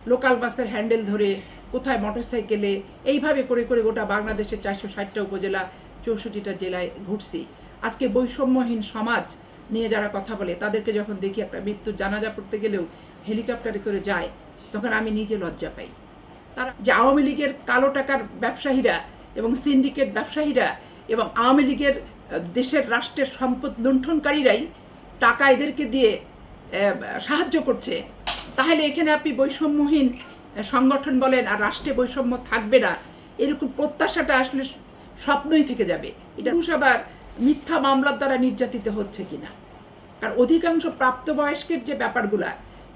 Local বাসের handle ধরে কোথায় মোটরসাইকেলে এইভাবে করে করে গোটা বাংলাদেশের চারশো ষাটটা উপজেলা চৌষট্টিটা জেলায় ঘুরছি। আজকে বৈষম্যহীন সমাজ নিয়ে যারা কথা বলে, তাদেরকে যখন দেখি একটা মৃত্যুর জানাজা পড়তে গেলেও হেলিকপ্টারে করে যায়, তখন আমি নিজে লজ্জা পাই। তারা যে আওয়ামী লীগের কালো টাকার ব্যবসায়ীরা এবং সিন্ডিকেট ব্যবসায়ীরা এবং আওয়ামী লীগের দেশের রাষ্ট্রের সম্পদ লুণ্ঠনকারীরাই টাকা এদেরকে দিয়ে সাহায্য করছে তাহলে এখানে আপনি বৈষম্যহীন সংগঠন বলেন আর রাষ্ট্রে বৈষম্য থাকবে না, এরকম প্রত্যাশাটা আসলে স্বপ্নই থেকে যাবে। এটা আবার মিথ্যা মামলার দ্বারা নির্যাতিত হচ্ছে কিনা। আর অধিকাংশ প্রাপ্তবয়স্কের যে ব্যাপারগুলা,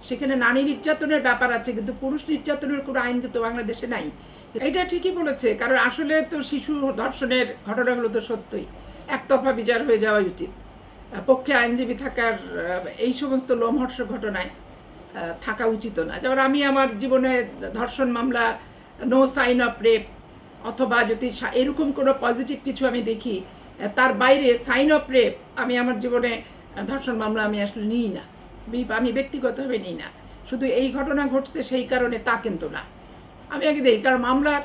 সেখানে নারী নির্যাতনের ব্যাপার আছে, কিন্তু পুরুষ নির্যাতনের কোনো আইন কিন্তু বাংলাদেশে নাই। এটা ঠিকই বলেছে, কারণ আসলে তো শিশু ধর্ষণের ঘটনাগুলো তো সত্যই। একতরফা বিচার হয়ে যাওয়া উচিত। পক্ষে আইনজীবী থাকার এই সমস্ত লোমহর্ষ ঘটনায় থাকা উচিত না। যেমন আমি আমার জীবনে ধর্ষণ মামলা নো সাইন অফ রেপ অথবা যদি এরকম কোনো পজিটিভ কিছু আমি দেখি তার বাইরে সাইন অফ রেপ আমি আমার জীবনে ধর্ষণ মামলা আমি আসলে নিই না। আমি ব্যক্তিগতভাবে নিই না। শুধু এই ঘটনা ঘটছে সেই কারণে তা কিন্তু না। আমি আগে দিই কারণ মামলার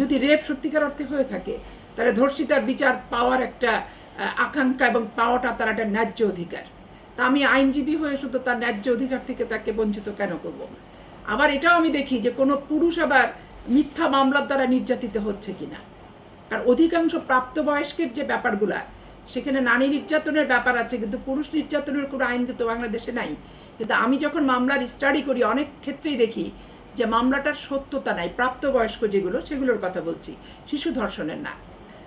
যদি রেপ সত্যিকার অর্থে হয়ে থাকে, তাহলে ধর্ষিতার বিচার পাওয়ার একটা আকাঙ্ক্ষা এবং পাওয়াটা তার একটা ন্যায্য অধিকার। তা আমি আইনজীবী হয়ে শুধু তার ন্যায্য অধিকার থেকে তাকে বঞ্চিত কেন করব? আবার এটাও আমি দেখি যে কোনো পুরুষ আবার মিথ্যা মামলার দ্বারা নির্যাতিত হচ্ছে কিনা। আর অধিকাংশ প্রাপ্তবয়স্কের যে ব্যাপারগুলা, সেখানে নারী নির্যাতনের ব্যাপার আছে, কিন্তু পুরুষ নির্যাতনের কোনো আইন কিন্তু বাংলাদেশে নাই। কিন্তু আমি যখন মামলার স্টাডি করি, অনেক ক্ষেত্রেই দেখি যে মামলাটার সত্যতা নাই। প্রাপ্তবয়স্ক যেগুলো, সেগুলোর কথা বলছি। শিশু ধর্ষণের না।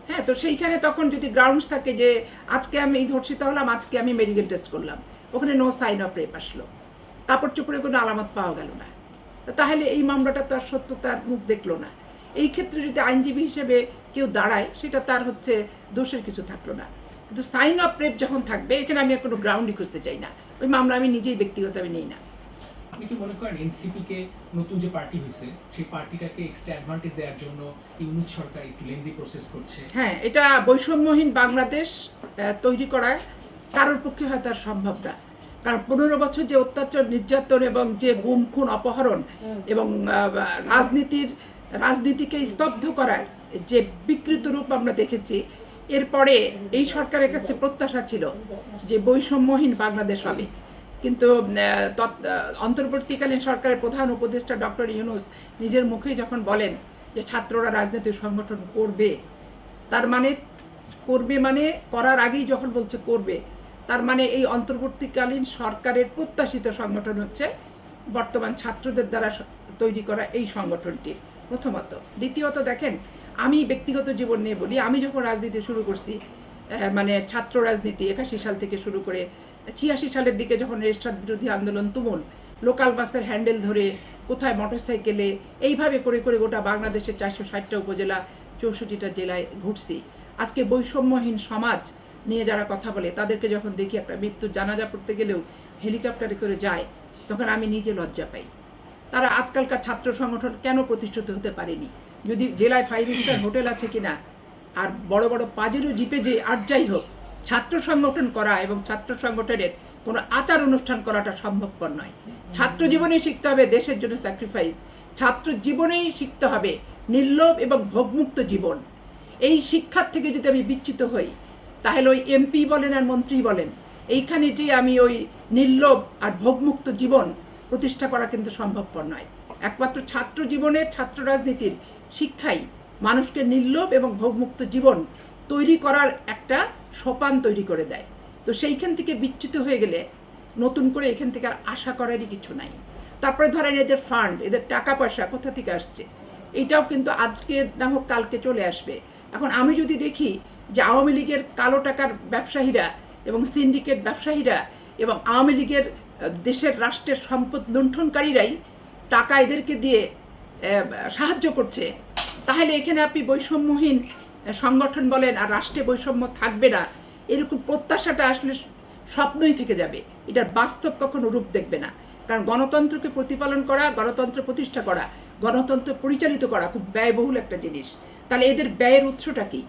হ্যাঁ তো সেইখানে তখন যদি গ্রাউন্ডস থাকে যে আজকে আমি ধর্ষিত হলাম, আজকে আমি মেডিকেল টেস্ট করলাম, ওখানে নো সাইন অফ রেপ আসলো। কাপড় চোপড়ে কোনো আলামত পাওয়া গেল না। তাহলে এই মামলাটা তো আর সত্যতার মুখ দেখল না। এই ক্ষেত্রে যদি আইনজীবী হিসেবে কেউ দাঁড়ায়, সেটা তার হচ্ছে দোষের কিছু থাকল না। কিন্তু সাইন অফ রেপ যখন থাকবে, এখানে আমি আর কোনো গ্রাউন্ডই খুঁজতে চাই না। ওই মামলা আমি নিজেই ব্যক্তিগতভাবে নিই না। আপনি কি মনে করেন এনসিপি কে নতুন যে পার্টি হয়েছে সেই পার্টিটাকে এক্সট্রা অ্যাডভান্টেজ দেওয়ার জন্য ইউনুস সরকার একটু লেন্দি প্রসেস করছে? হ্যাঁ এটা বৈষম্যহীন বাংলাদেশ তৈরি করা কারোর পক্ষে হয়তো আর সম্ভব না। কারণ পনেরো বছর যে অত্যাচার নির্যাতন এবং যে গুম খুন অপহরণ এবং রাজনীতির রাজনীতিকে স্তব্ধ করার যে বিকৃত রূপ আমরা দেখেছি এরপরে এই সরকারের কাছে প্রত্যাশা ছিল যে বৈষম্যহীন বাংলাদেশ হবে। কিন্তু অন্তর্বর্তীকালীন সরকারের প্রধান উপদেষ্টা ডক্টর ইউনুস নিজের মুখেই যখন বলেন যে ছাত্ররা রাজনৈতিক সংগঠন করবে, তার মানে করবে মানে করার আগেই যখন বলছে করবে, তার মানে এই অন্তর্বর্তীকালীন সরকারের প্রত্যাশিত সংগঠন হচ্ছে বর্তমান ছাত্রদের দ্বারা তৈরি করা এই সংগঠনটি। প্রথমত। দ্বিতীয়ত দেখেন, আমি ব্যক্তিগত জীবন নিয়ে বলি, আমি যখন রাজনীতি শুরু করছি মানে ছাত্র রাজনীতি একাশি সাল থেকে শুরু করে ছিয়াশি সালের দিকে যখন এরশাদ বিরোধী আন্দোলন তুমুল, লোকাল বাসের হ্যান্ডেল ধরে কোথায় মোটরসাইকেলে এইভাবে করে করে গোটা বাংলাদেশের চারশো ষাটটা উপজেলা চৌষট্টিটা জেলায় ঘুরছি। আজকে বৈষম্যহীন সমাজ নিয়ে যারা কথা বলে, তাদেরকে যখন দেখি একটা মৃত্যুর জানাজা পড়তে গেলেও হেলিকপ্টারে করে যায়, তখন আমি নিজে লজ্জা পাই। তারা আজকালকার ছাত্র সংগঠন কেন প্রতিষ্ঠিত হতে পারেনি? যদি জেলায় ফাইভ স্টার হোটেল আছে কিনা? আর বড় বড় পাজেরও জিপে যে, আর যাই হোক ছাত্র সংগঠন করা এবং ছাত্র সংগঠনের কোনো আচার অনুষ্ঠান করাটা সম্ভবপর নয়। ছাত্র জীবনেই শিখতে হবে দেশের জন্য স্যাক্রিফাইস ছাত্র জীবনেই শিখতে হবে নির্লোভ এবং ভোগমুক্ত জীবন। এই শিক্ষার থেকে যদি আমি বিচ্যুত হই, তাহলে ওই এমপি বলেন আর মন্ত্রী বলেন, এইখানে যে আমি ওই নির্লোভ আর ভোগমুক্ত জীবন প্রতিষ্ঠা করা কিন্তু সম্ভবপর নয়। একমাত্র ছাত্র জীবনের ছাত্র রাজনীতির শিক্ষাই মানুষকে নির্লোভ এবং ভোগমুক্ত জীবন তৈরি করার একটা সোপান তৈরি করে দেয়। তো সেইখান থেকে বিচ্যুত হয়ে গেলে নতুন করে এখান থেকে আর আশা করারই কিছু নাই। তারপরে ধরেন এদের ফান্ড এদের টাকা পয়সা কোথা থেকে আসছে? এইটাও কিন্তু আজকে না হোক কালকে চলে আসবে। এখন আমি যদি দেখি যে আওয়ামী লীগের কালো টাকার ব্যবসায়ীরা এবং সিন্ডিকেট ব্যবসায়ীরা এবং আওয়ামী লীগের দেশের রাষ্ট্রের সম্পদ লুণ্ঠনকারীরাই টাকা এদেরকে দিয়ে সাহায্য করছে, তাহলে এখানে আপনি বৈষম্যহীন সংগঠন বলেন আর রাষ্ট্রে বৈষম্য থাকবে না, এরকম প্রত্যাশাটা আসলে স্বপ্নই থেকে যাবে। এটার বাস্তব কখনো রূপ দেখবে না। কারণ গণতন্ত্রকে প্রতিপালন করা, গণতন্ত্র প্রতিষ্ঠা করা, গণতন্ত্র পরিচালিত করা খুব ব্যয়বহুল একটা জিনিস। তাহলে এদের ব্যয়ের উৎসটা কি?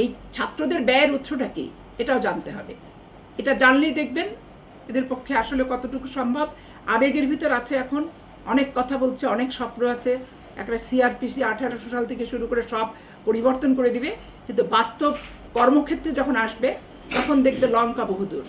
এই ছাত্রদের ব্যয়ের উৎসটা কি? এটাও জানতে হবে। এটা জানলেই দেখবেন এদের পক্ষে আসলে কতটুকু সম্ভব। আবেগের ভিতর আছে এখন, অনেক কথা বলছে, অনেক স্বপ্ন আছে। একটা সিআরপিসি আঠারোশো সাল থেকে শুরু করে সব পরিবর্তন করে দিবে। কিন্তু বাস্তব কর্মক্ষেত্রে যখন আসবে, তখন দেখবে লঙ্কা বহুদূর।